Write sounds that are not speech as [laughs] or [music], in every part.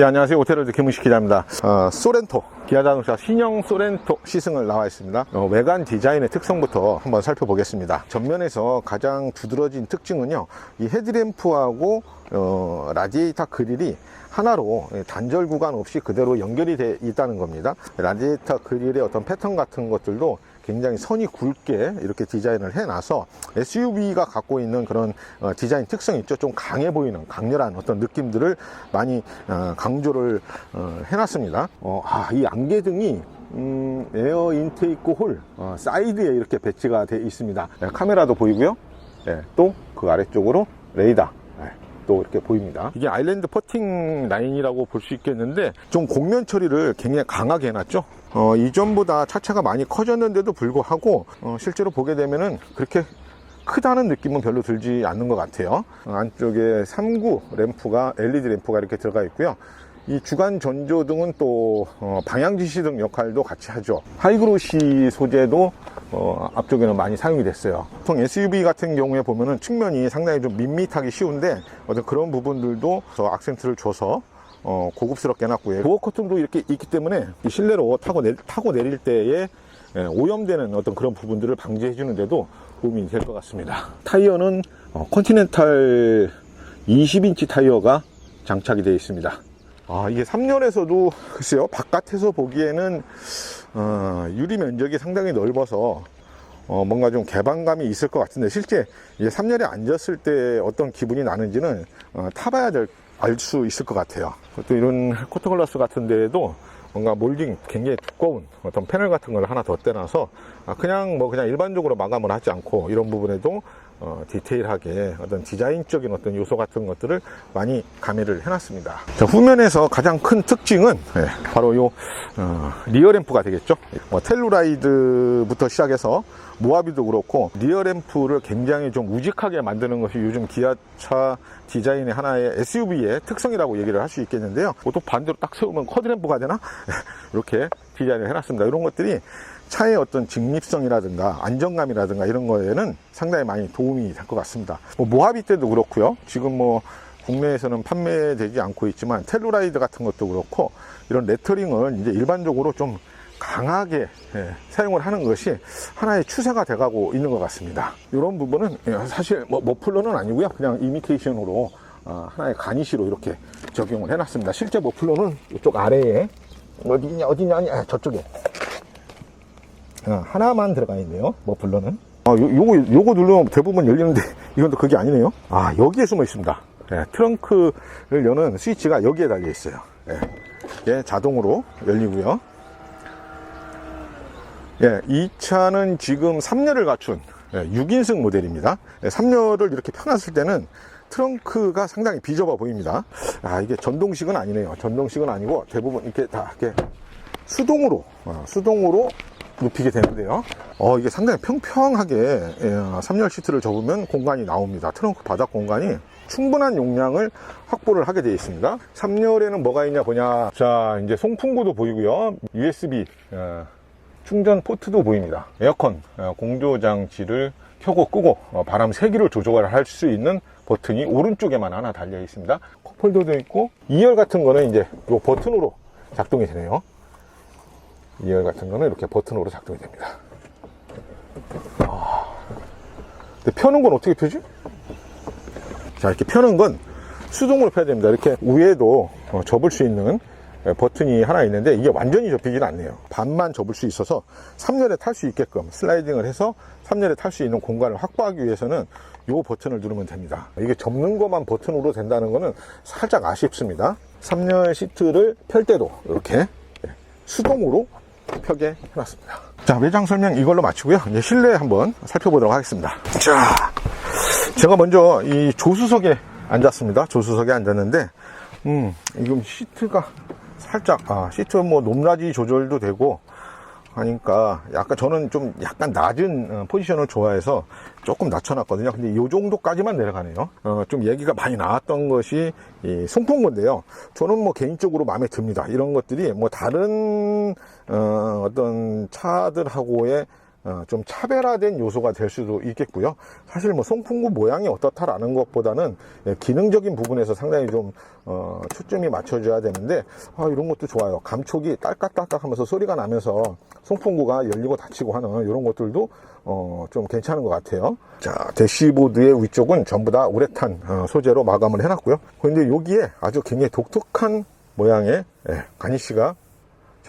예, 안녕하세요. 오테르드 김은식 기자입니다. 어, 소렌토, 기아 자동차 신형 소렌토 시승을 나와 있습니다. 어, 외관 디자인의 특성부터 한번 살펴보겠습니다. 전면에서 가장 두드러진 특징은요, 이 헤드램프하고 어, 라디에이터 그릴이 하나로 단절 구간 없이 그대로 연결이 돼 있다는 겁니다. 라디에이터 그릴의 어떤 패턴 같은 것들도 굉장히 선이 굵게 이렇게 디자인을 해놔서 SUV가 갖고 있는 그런 어, 디자인 특성이 있죠. 좀 강해 보이는 강렬한 어떤 느낌들을 많이 어, 강조를 어, 해놨습니다. 어, 아, 이 안개등이 음, 에어 인테이크 홀 어, 사이드에 이렇게 배치가 되어 있습니다. 네, 카메라도 보이고요. 또그 아래쪽으로 레이더 네, 또 이렇게 보입니다. 이게 아일랜드 퍼팅 라인이라고 볼 수 있겠는데 좀 곡면 처리를 굉장히 강하게 해놨죠. 어, 이전보다 차체가 많이 커졌는데도 불구하고 어, 실제로 보게 되면은 그렇게 크다는 느낌은 별로 들지 않는 것 같아요. 어, 안쪽에 3구 램프가 LED 램프가 이렇게 들어가 있고요. 이 주간 전조등은 또 어, 방향 지시등 역할도 같이 하죠. 하이그로시 소재도 어, 앞쪽에는 많이 사용이 됐어요. 보통 SUV 같은 경우에 보면은 측면이 상당히 좀 밋밋하기 쉬운데 어떤 그런 부분들도 저 악센트를 줘서 어, 고급스럽게 해놨고요. 도어 커튼도 이렇게 있기 때문에 이 실내로 타고, 내, 타고 내릴 때에 예, 오염되는 어떤 그런 부분들을 방지해 주는데도 도움이 될 것 같습니다. 타이어는 어, 컨티넨탈 20인치 타이어가 장착이 되어 있습니다. 아, 이게 3열에서도 글쎄요, 바깥에서 보기에는 어, 유리 면적이 상당히 넓어서 어, 뭔가 좀 개방감이 있을 것 같은데 실제 이제 3열에 앉았을 때 어떤 기분이 나는지는 어, 타봐야 될 알 수 있을 것 같아요. 또 이런 코트글라스 같은 데에도 뭔가 몰딩 굉장히 두꺼운 어떤 패널 같은 걸 하나 더 떼놔서 아, 그냥 뭐 그냥 일반적으로 마감을 하지 않고 이런 부분에도 어, 디테일하게 어떤 디자인적인 어떤 요소 같은 것들을 많이 가미를 해놨습니다. 자, 후면에서 가장 큰 특징은 예, 바로 요 어, 리어 램프가 되겠죠. 뭐 텔루라이드부터 시작해서 모하비도 그렇고 리어 램프를 굉장히 좀 우직하게 만드는 것이 요즘 기아차 디자인의 하나의 SUV의 특성이라고 얘기를 할 수 있겠는데요. 또 반대로 딱 세우면 커드 램프가 되나? [laughs] 이렇게 디자인을 해놨습니다. 이런 것들이 차의 어떤 직립성이라든가 안정감이라든가 이런 거에는 상당히 많이 도움이 될 것 같습니다. 뭐 모하비 때도 그렇고요. 지금 뭐 국내에서는 판매되지 않고 있지만 텔루라이드 같은 것도 그렇고 이런 레터링을 이제 일반적으로 좀 강하게 예, 사용을 하는 것이 하나의 추세가 돼가고 있는 것 같습니다. 이런 부분은 예, 사실 뭐 머플러는 아니고요. 그냥 이미테이션으로 어, 하나의 가니시로 이렇게 적용을 해놨습니다. 실제 머플러는 이쪽 아래에 어디냐 어디냐 아니 아, 저쪽에 아, 하나만 들어가 있네요. 머플러는. 아, 요, 요거, 요거 누르면 대부분 열리는데, [laughs] 이건 또 그게 아니네요. 아, 여기에 숨어 있습니다. 예, 트렁크를 여는 스위치가 여기에 달려 있어요. 예, 예, 자동으로 열리고요. 예, 이 차는 지금 3열을 갖춘 예, 6인승 모델입니다. 예, 3열을 이렇게 펴놨을 때는 트렁크가 상당히 비좁아 보입니다. 아, 이게 전동식은 아니네요. 전동식은 아니고 대부분 이렇게 다 이렇게 수동으로, 어, 수동으로 눕히게 되는데요. 어, 이게 상당히 평평하게 예, 3열 시트를 접으면 공간이 나옵니다. 트렁크 바닥 공간이 충분한 용량을 확보를 하게 되어 있습니다. 3열에는 뭐가 있냐 보냐. 자, 이제 송풍구도 보이고요. USB 어, 충전 포트도 보입니다. 에어컨 어, 공조 장치를 켜고 끄고 어, 바람 세기를 조절을 할수 있는 버튼이 오른쪽에만 하나 달려 있습니다. 컵홀더도 있고 2열 같은 거는 이제 이 버튼으로 작동이 되네요. 2열 같은 거는 이렇게 버튼으로 작동이 됩니다. 아, 근데 펴는 건 어떻게 펴지? 자, 이렇게 펴는 건 수동으로 펴야 됩니다. 이렇게 위에도 어, 접을 수 있는 예, 버튼이 하나 있는데 이게 완전히 접히지는 않네요. 반만 접을 수 있어서 3열에 탈 수 있게끔 슬라이딩을 해서 3열에 탈 수 있는 공간을 확보하기 위해서는 이 버튼을 누르면 됩니다. 이게 접는 것만 버튼으로 된다는 것은 살짝 아쉽습니다. 3열 시트를 펼 때도 이렇게 예, 수동으로 펴게 해놨습니다. 자, 외장 설명 이걸로 마치고요. 이제 실내 한번 살펴보도록 하겠습니다. 자, 제가 먼저 이 조수석에 앉았습니다. 조수석에 앉았는데, 음, 이금 시트가 살짝, 아, 시트 뭐 높낮이 조절도 되고, 하니까 약간 저는 좀 약간 낮은 어, 포지션을 좋아해서 조금 낮춰놨거든요. 근데 이 정도까지만 내려가네요. 어, 좀 얘기가 많이 나왔던 것이 이 송풍구인데요. 저는 뭐 개인적으로 마음에 듭니다. 이런 것들이 뭐 다른 어, 어떤 차들하고의 어, 좀 차별화된 요소가 될 수도 있겠고요. 사실 뭐 송풍구 모양이 어떻다라는 것보다는 예, 기능적인 부분에서 상당히 좀 어, 초점이 맞춰져야 되는데 아, 이런 것도 좋아요. 감촉이 딸깍딸깍 하면서 소리가 나면서 송풍구가 열리고 닫히고 하는 이런 것들도 어, 좀 괜찮은 것 같아요. 자, 대시보드의 위쪽은 전부 다 우레탄 어, 소재로 마감을 해놨고요. 그런데 여기에 아주 굉장히 독특한 모양의 예, 가니쉬가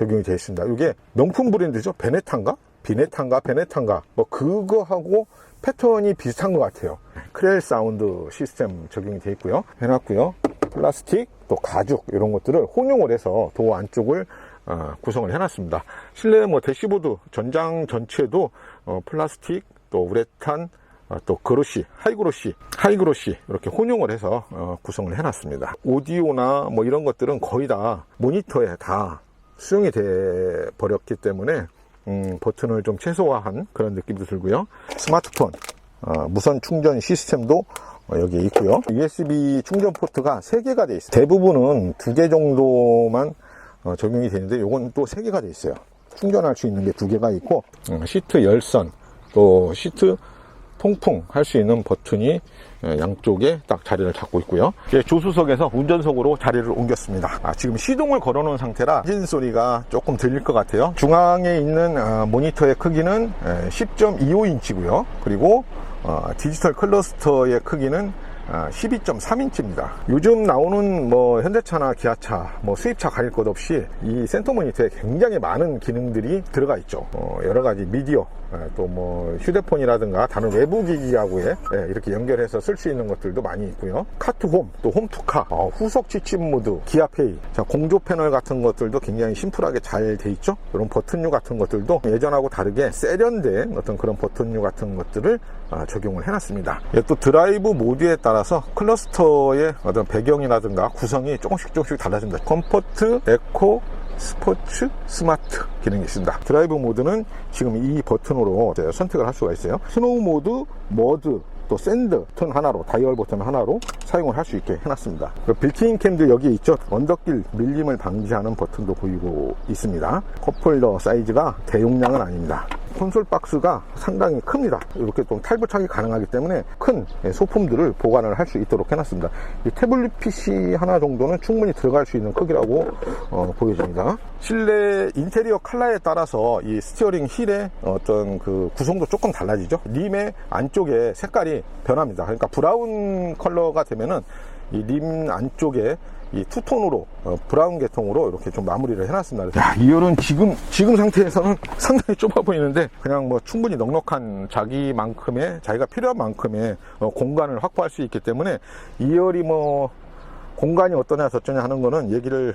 적용이 되어 있습니다. 이게 명품 브랜드죠. 베네탄가? 비네탄가? 베네탄가? 뭐 그거하고 패턴이 비슷한 것 같아요. 크렐 사운드 시스템 적용이 되어 있고요. 해놨고요. 플라스틱, 또 가죽 이런 것들을 혼용을 해서 도어 안쪽을 어, 구성을 해놨습니다. 실내 뭐 대시보드 전장 전체도 어, 플라스틱, 또 우레탄, 어, 또 그로시, 하이그로시, 하이그로시 이렇게 혼용을 해서 어, 구성을 해놨습니다. 오디오나 뭐 이런 것들은 거의 다 모니터에 다 수용이 돼 버렸기 때문에 음, 버튼을 좀 최소화한 그런 느낌도 들고요. 스마트폰 어, 무선 충전 시스템도 어, 여기에 있고요. USB 충전 포트가 3개가 돼 있어요. 대부분은 2개 정도만 어, 적용이 되는데 이건 또 3개가 돼 있어요. 충전할 수 있는 게 2개가 있고 음, 시트 열선 또 시트 통풍 할 수 있는 버튼이 예, 양쪽에 딱 자리를 잡고 있고요. 조수석에서 운전석으로 자리를 옮겼습니다. 아, 지금 시동을 걸어놓은 상태라 엔진 소리가 조금 들릴 것 같아요. 중앙에 있는 어, 모니터의 크기는 10.25인치고요. 그리고 어, 디지털 클러스터의 크기는 12.3인치입니다. 요즘 나오는 뭐 현대차나 기아차, 뭐 수입차 가릴 것 없이 이 센터 모니터에 굉장히 많은 기능들이 들어가 있죠. 어, 여러 가지 미디어, 또 뭐 휴대폰이라든가 다른 외부 기기하고에 예, 이렇게 연결해서 쓸 수 있는 것들도 많이 있고요. 카트홈, 또 홈투카, 어, 후속 지침 모드, 기아페이, 자, 공조 패널 같은 것들도 굉장히 심플하게 잘 돼 있죠. 이런 버튼류 같은 것들도 예전하고 다르게 세련된 어떤 그런 버튼류 같은 것들을 아, 적용을 해놨습니다. 예, 또 드라이브 모드에 따라서 클러스터의 어떤 배경이라든가 구성이 조금씩 조금씩 달라집니다. 컴포트, 에코, 스포츠, 스마트 기능이 있습니다. 드라이브 모드는 지금 이 버튼으로 선택을 할 수가 있어요. 스노우 모드, 머드, 또 샌드 버튼 하나로 다이얼 버튼 하나로 사용을 할 수 있게 해놨습니다. 그 빌트인 캠도 여기에 있죠. 언덕길 밀림을 방지하는 버튼도 보이고 있습니다. 컵홀더 사이즈가 대용량은 아닙니다. 콘솔 박스가 상당히 큽니다. 이렇게 좀 탈부착이 가능하기 때문에 큰 소품들을 보관을 할 수 있도록 해놨습니다. 이 태블릿 PC 하나 정도는 충분히 들어갈 수 있는 크기라고 어, 보여집니다. 실내 인테리어 컬러에 따라서 이 스티어링 힐의 어떤 그 구성도 조금 달라지죠. 림의 안쪽에 색깔이 변합니다. 그러니까 브라운 컬러가 되면은 이 림 안쪽에 이 투톤으로 어, 브라운 계통으로 이렇게 좀 마무리를 해놨습니다. 야, 2열은 지금 지금 상태에서는 [laughs] 상당히 좁아 보이는데 그냥 뭐 충분히 넉넉한 자기만큼의 자기가 필요한 만큼의 어, 공간을 확보할 수 있기 때문에 2열이 뭐 공간이 어떠냐 저쩌냐 하는 거는 얘기를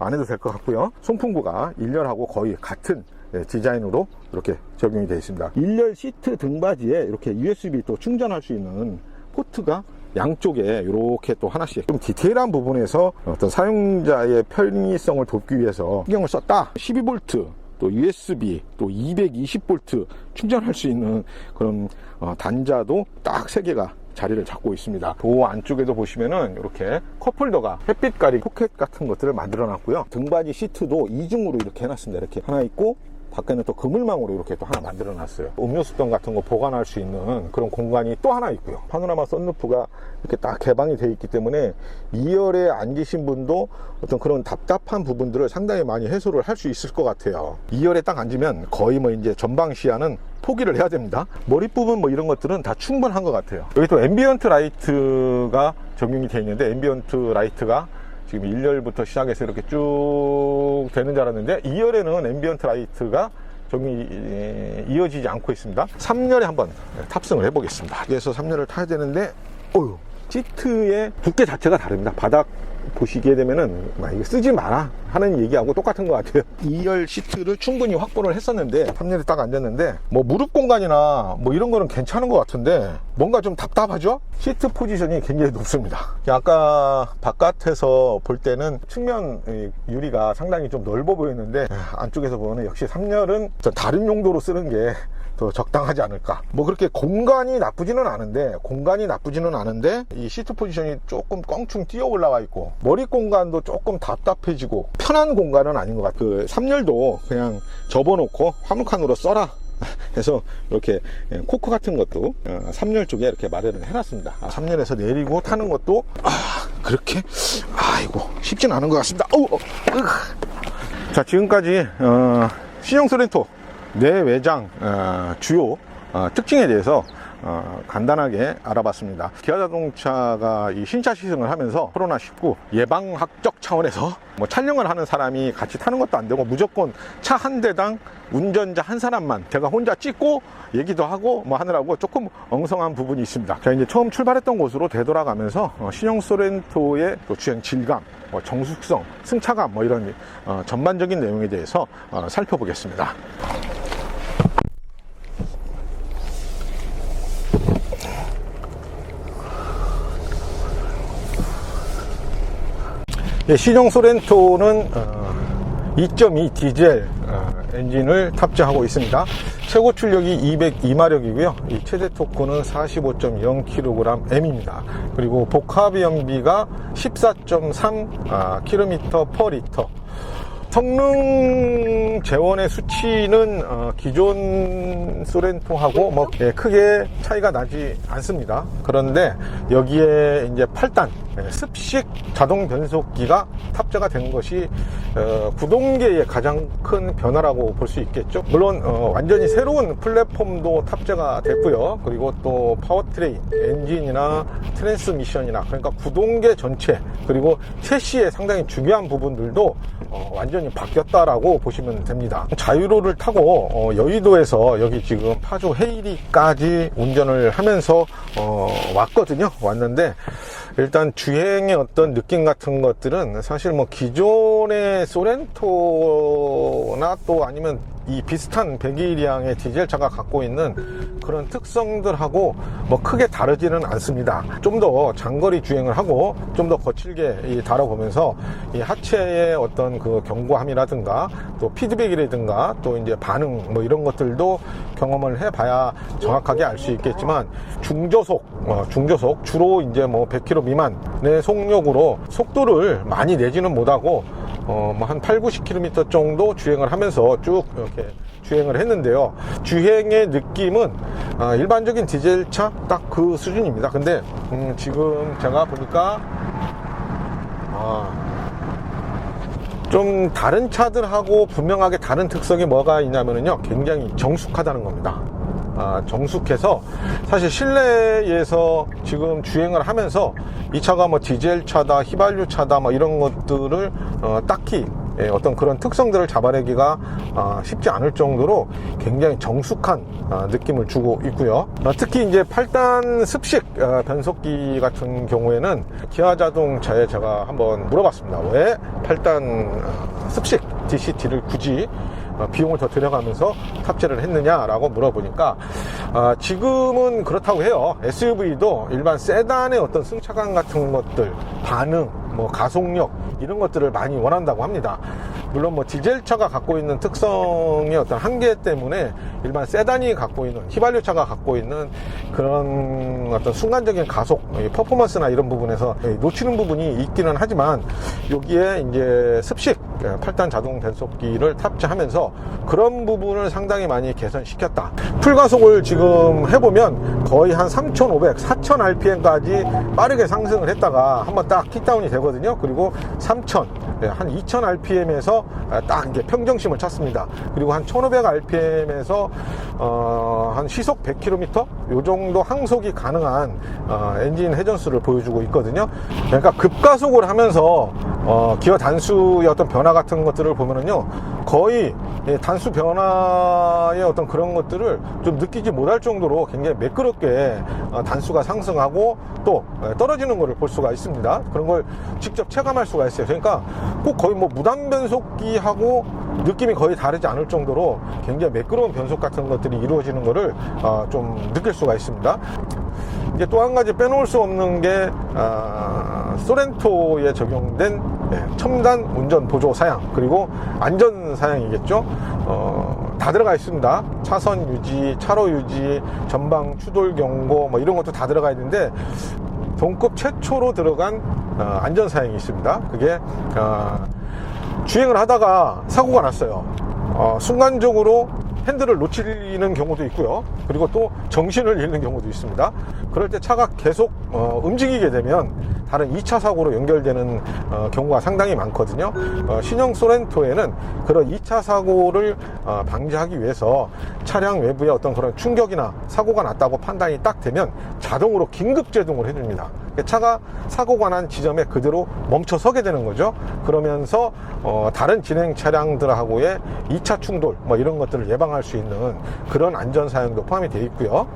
안 해도 될 것 같고요. 송풍구가 1열하고 거의 같은 예, 디자인으로 이렇게 적용이 되어 있습니다. 1열 시트 등받이에 이렇게 USB 또 충전할 수 있는 포트가 양쪽에 이렇게 또 하나씩 좀 디테일한 부분에서 어떤 사용자의 편의성을 돕기 위해서 신경을 썼다 12V 또 USB 또 220V 충전할 수 있는 그런 어, 단자도 딱 3개가 자리를 잡고 있습니다. 도어 안쪽에도 보시면은 이렇게 컵홀더가 햇빛 가리 포켓 같은 것들을 만들어 놨고요. 등받이 시트도 이중으로 이렇게 해놨습니다. 이렇게 하나 있고 밖에는 또 그물망으로 이렇게 또 하나 만들어 놨어요. 음료수병 같은 거 보관할 수 있는 그런 공간이 또 하나 있고요. 파노라마 썬루프가 이렇게 딱 개방이 되어 있기 때문에 2열에 앉으신 분도 어떤 그런 답답한 부분들을 상당히 많이 해소를 할 수 있을 것 같아요. 2열에 딱 앉으면 거의 뭐 이제 전방 시야는 포기를 해야 됩니다. 머리 부분 뭐 이런 것들은 다 충분한 것 같아요. 여기 또 앰비언트 라이트가 적용이 되어 있는데 앰비언트 라이트가 지금 1열부터 시작해서 이렇게 쭉 되는 줄 알았는데 2열에는 앰비언트 라이트가 적용이 이어지지 않고 있습니다. 3열에 한번 탑승을 해보겠습니다. 그래서 3열을 타야 되는데 어휴 시트의 두께 자체가 다릅니다. 바닥 보시게 되면은 막 이거 쓰지 마라 하는 얘기하고 똑같은 것 같아요. 2열 시트를 충분히 확보를 했었는데 3열에 딱 앉았는데 뭐 무릎 공간이나 뭐 이런 거는 괜찮은 것 같은데 뭔가 좀 답답하죠? 시트 포지션이 굉장히 높습니다. 아까 바깥에서 볼 때는 측면 유리가 상당히 좀 넓어 보였는데 안쪽에서 보면 역시 3열은 다른 용도로 쓰는 게 더 적당하지 않을까 뭐 그렇게 공간이 나쁘지는 않은데 공간이 나쁘지는 않은데 이 시트 포지션이 조금 껑충 뛰어 올라와 있고 머리 공간도 조금 답답해지고 편한 공간은 아닌 것 같아요 그 3열도 그냥 접어놓고 화물칸으로 써라 [laughs] 그래서 이렇게 예, 코크 같은 것도 어, 3열 쪽에 이렇게 마련을 해놨습니다. 아, 3열에서 내리고 타는 것도 아, 그렇게 아이고 쉽진 않은 것 같습니다. 어우, 어, 으. 자 지금까지 어, 신형 소렌토 내외장 어, 주요 어, 특징에 대해서 어, 간단하게 알아봤습니다. 기아 자동차가 이 신차 시승을 하면서 코로나19 예방학적 차원에서 뭐 촬영을 하는 사람이 같이 타는 것도 안 되고 무조건 차 한 대당 운전자 한 사람만 제가 혼자 찍고 얘기도 하고 뭐 하느라고 조금 엉성한 부분이 있습니다. 제가 이제 처음 출발했던 곳으로 되돌아가면서 어, 신형 소렌토의 또 주행 질감, 뭐 정숙성, 승차감 뭐 이런 어, 전반적인 내용에 대해서 어, 살펴보겠습니다. 예, 시종 소렌토는 2.2 디젤 어, 엔진을 탑재하고 있습니다. 최고 출력이 202마력이고요. 이 최대 토크는 45.0kg M입니다. 그리고 복합 연비가 14.3 km per 리터. 성능 재원의 수치는 어, 기존 소렌토하고 뭐 예, 크게 차이가 나지 않습니다. 그런데 여기에 이제 8단 예, 습식 자동 변속기가 탑재가 된 것이 어, 구동계의 가장 큰 변화라고 볼 수 있겠죠. 물론 어, 완전히 새로운 플랫폼도 탑재가 됐고요. 그리고 또 파워트레인, 엔진이나 트랜스미션이나 그러니까 구동계 전체 그리고 셰시의 상당히 중요한 부분들도 어, 완전히 바뀌었다라고 보시면 됩니다. 자유로를 타고 어, 여의도에서 여기 지금 파주 헤이리까지 운전을 하면서 어, 왔거든요. 왔는데 일단 주행의 어떤 느낌 같은 것들은 사실 뭐 기존의 소렌토나 또 아니면 이 비슷한 배기량의 디젤차가 갖고 있는 그런 특성들하고 뭐 크게 다르지는 않습니다. 좀 더 장거리 주행을 하고 좀 더 거칠게 이 다뤄보면서 이 하체의 어떤 그 견고함이라든가 또 피드백이라든가 또 이제 반응 뭐 이런 것들도 경험을 해봐야 정확하게 알 수 있겠지만 중저속, 어, 중저속 주로 이제 뭐 100km 미만의 속력으로 속도를 많이 내지는 못하고 어, 뭐 한 8, 90km 정도 주행을 하면서 쭉 이렇게 주행을 했는데요. 주행의 느낌은 아, 일반적인 디젤차 딱 그 수준입니다. 근데 음, 지금 제가 보니까 아, 좀 다른 차들하고 분명하게 다른 특성이 뭐가 있냐면요. 굉장히 정숙하다는 겁니다. 아, 정숙해서 사실 실내에서 지금 주행을 하면서 이 차가 뭐 디젤 차다, 휘발유 차다, 뭐 이런 것들을 어, 딱히 예, 어떤 그런 특성들을 잡아내기가 아, 쉽지 않을 정도로 굉장히 정숙한 아, 느낌을 주고 있고요. 아, 특히 이제 8단 습식 아, 변속기 같은 경우에는 기아 자동차에 제가 한번 물어봤습니다. 왜 8단 아, 습식 DCT를 굳이 어, 비용을 더 들여가면서 탑재를 했느냐라고 물어보니까 아, 지금은 그렇다고 해요. SUV도 일반 세단의 어떤 승차감 같은 것들, 반응, 뭐 가속력 이런 것들을 많이 원한다고 합니다. 물론 뭐 디젤차가 갖고 있는 특성의 어떤 한계 때문에 일반 세단이 갖고 있는 휘발유 차가 갖고 있는 그런 어떤 순간적인 가속, 이 퍼포먼스나 이런 부분에서 놓치는 부분이 있기는 하지만 여기에 이제 습식 8단 자동 변속기를 탑재하면서 그런 부분을 상당히 많이 개선시켰다. 풀가속을 지금 해보면 거의 한 3,500, 4,000rpm까지 빠르게 상승을 했다가 한번 딱 킥다운이 되거든요. 그리고 3,000, 한 2,000rpm에서 딱 이게 평정심을 찾습니다. 그리고 한 1,500rpm에서 어, 한 시속 100km 요 정도 항속이 가능한 어, 엔진 회전수를 보여주고 있거든요. 그러니까 급가속을 하면서 어, 기어 단수의 어떤 변화 같은 것들을 보면은요 거의 예, 단수 변화의 어떤 그런 것들을 좀 느끼지 못할 정도로 굉장히 매끄럽게 어, 단수가 상승하고 또 예, 떨어지는 것을 볼 수가 있습니다. 그런 걸 직접 체감할 수가 있어요. 그러니까 꼭 거의 뭐 무단 변속기하고 느낌이 거의 다르지 않을 정도로 굉장히 매끄러운 변속 같은 것들이 이루어지는 것을 어, 좀 느낄 수가 있습니다. 이제 또 한 가지 빼놓을 수 없는 게 아, 소렌토에 적용된 예, 첨단 운전 보조 사양 그리고 안전 사양이겠죠. 어, 다 들어가 있습니다. 차선 유지, 차로 유지, 전방 추돌 경고 뭐 이런 것도 다 들어가 있는데 동급 최초로 들어간 어, 안전 사양이 있습니다. 그게 어, 주행을 하다가 사고가 났어요. 어, 순간적으로 핸들을 놓치는 경우도 있고요. 그리고 또 정신을 잃는 경우도 있습니다. 그럴 때 차가 계속 어, 움직이게 되면 다른 2차 사고로 연결되는 어, 경우가 상당히 많거든요. 어, 신형 소렌토에는 그런 2차 사고를 어, 방지하기 위해서 차량 외부에 어떤 그런 충격이나 사고가 났다고 판단이 딱 되면 자동으로 긴급 제동을 해줍니다. 차가 사고가 난 지점에 그대로 멈춰 서게 되는 거죠. 그러면서 어, 다른 진행 차량들하고의 2차 충돌 뭐 이런 것들을 예방할 수 있는 그런 안전 사양도 포함이 되어 있고요.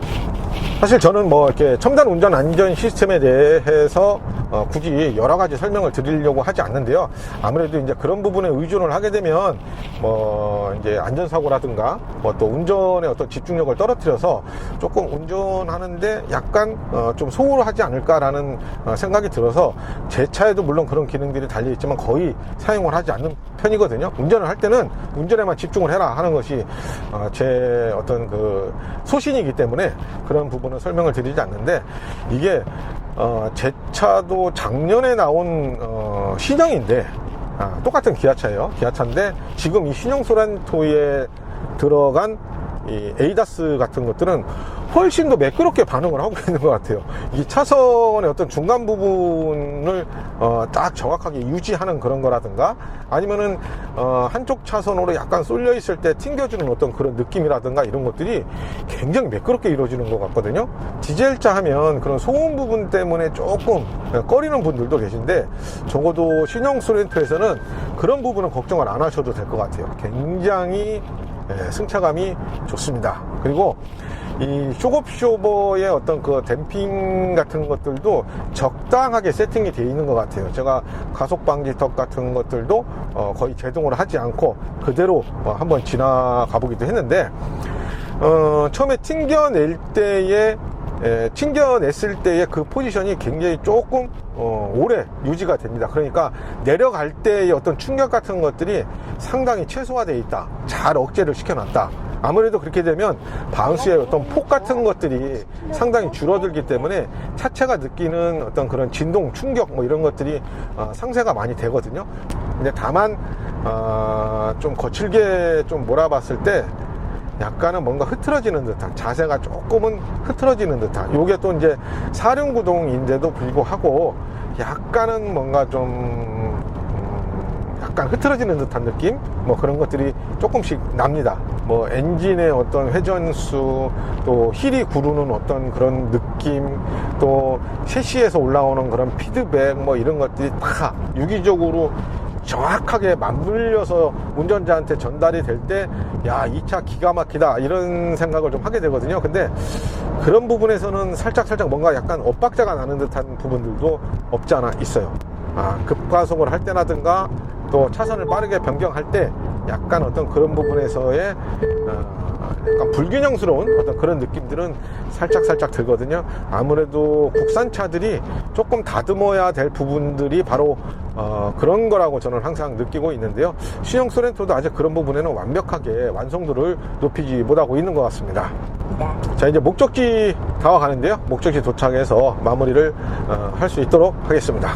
사실 저는 뭐 이렇게 첨단 운전 안전 시스템에 대해서 어, 굳이 여러 가지 설명을 드리려고 하지 않는데요. 아무래도 이제 그런 부분에 의존을 하게 되면 뭐 이제 안전사고라든가 뭐 또 운전의 어떤 집중력을 떨어뜨려서 조금 운전하는데 약간 어, 좀 소홀하지 않을까라는 어, 생각이 들어서 제 차에도 물론 그런 기능들이 달려 있지만 거의 사용을 하지 않는 편이거든요. 운전을 할 때는 운전에만 집중을 해라 하는 것이 어, 제 어떤 그 소신이기 때문에 그런 부분은 설명을 드리지 않는데 이게 어, 제 차도 작년에 나온 어, 신형인데 아, 똑같은 기아차예요. 기아차인데 지금 이 신형 소렌토에 들어간 이 에이다스 같은 것들은 훨씬 더 매끄럽게 반응을 하고 있는 것 같아요. 이 차선의 어떤 중간 부분을 어, 딱 정확하게 유지하는 그런 거라든가 아니면은 어, 한쪽 차선으로 약간 쏠려 있을 때 튕겨주는 어떤 그런 느낌이라든가 이런 것들이 굉장히 매끄럽게 이루어지는 것 같거든요. 디젤차 하면 그런 소음 부분 때문에 조금 꺼리는 분들도 계신데 적어도 신형 소렌토에서는 그런 부분은 걱정을 안 하셔도 될 것 같아요. 굉장히 예, 승차감이 좋습니다. 그리고 이 쇼급쇼버의 어떤 그 댐핑 같은 것들도 적당하게 세팅이 되어 있는 것 같아요. 제가 가속 방지턱 같은 것들도 어, 거의 제동으로 하지 않고 그대로 어, 한번 지나가 보기도 했는데 어, 처음에 튕겨낼 때의 에, 튕겨냈을 때의 그 포지션이 굉장히 조금 어, 오래 유지가 됩니다. 그러니까 내려갈 때의 어떤 충격 같은 것들이 상당히 최소화되어 있다. 잘 억제를 시켜놨다. 아무래도 그렇게 되면 바운스의 어떤 폭 같은 것들이 상당히 줄어들기 때문에 차체가 느끼는 어떤 그런 진동, 충격 뭐 이런 것들이 어, 상쇄가 많이 되거든요. 근데 다만 어, 좀 거칠게 좀 몰아봤을 때 약간은 뭔가 흐트러지는 듯한 자세가 조금은 흐트러지는 듯한 요게 또 이제 사륜구동인데도 불구하고 약간은 뭔가 좀 음, 약간 흐트러지는 듯한 느낌 뭐 그런 것들이 조금씩 납니다 뭐 엔진의 어떤 회전수 또 힐이 구르는 어떤 그런 느낌 또 셰시에서 올라오는 그런 피드백 뭐 이런 것들이 다 유기적으로 정확하게 맞물려서 운전자한테 전달이 될 때, 야, 이 차 기가 막히다. 이런 생각을 좀 하게 되거든요. 근데 그런 부분에서는 살짝 살짝 뭔가 약간 엇박자가 나는 듯한 부분들도 없지 않아 있어요. 아, 급가속을 할 때라든가 또 차선을 빠르게 변경할 때 약간 어떤 그런 부분에서의 어, 약간 불균형스러운 어떤 그런 느낌들은 살짝 살짝 들거든요. 아무래도 국산차들이 조금 다듬어야 될 부분들이 바로 어, 그런 거라고 저는 항상 느끼고 있는데요. 신형 소렌토도 아직 그런 부분에는 완벽하게 완성도를 높이지 못하고 있는 것 같습니다. 자 이제 목적지 다와 가는데요. 목적지 도착해서 마무리를 어, 할수 있도록 하겠습니다.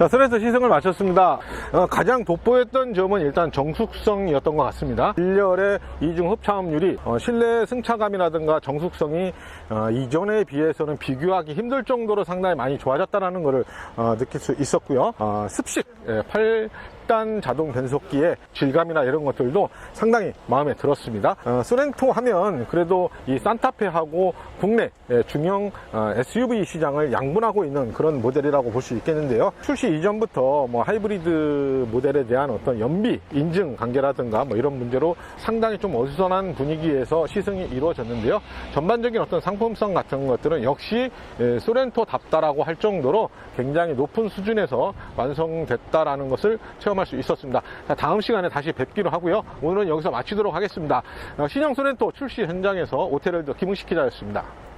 자, 스트레스 시승을 마쳤습니다. 어, 가장 돋보였던 점은 일단 정숙성이었던 것 같습니다. 1열의 이중 흡차음률이 어, 실내 승차감이라든가 정숙성이 어, 이전에 비해서는 비교하기 힘들 정도로 상당히 많이 좋아졌다는 것을 어, 느낄 수 있었고요. 어, 습식, 예, 8 단 자동 변속기의 질감이나 이런 것들도 상당히 마음에 들었습니다. 어, 소렌토 하면 그래도 이 산타페하고 국내 예, 중형 어, SUV 시장을 양분하고 있는 그런 모델이라고 볼 수 있겠는데요. 출시 이전부터 뭐 하이브리드 모델에 대한 어떤 연비 인증 관계라든가 뭐 이런 문제로 상당히 좀 어수선한 분위기에서 시승이 이루어졌는데요. 전반적인 어떤 상품성 같은 것들은 역시 예, 소렌토답다라고 할 정도로 굉장히 높은 수준에서 완성됐다라는 것을 체험할 수 있었습니다. 자, 다음 시간에 다시 뵙기로 하고요. 오늘은 여기서 마치도록 하겠습니다. 어, 신형 소렌토 출시 현장에서 오테를더 김웅식 기자였습니다.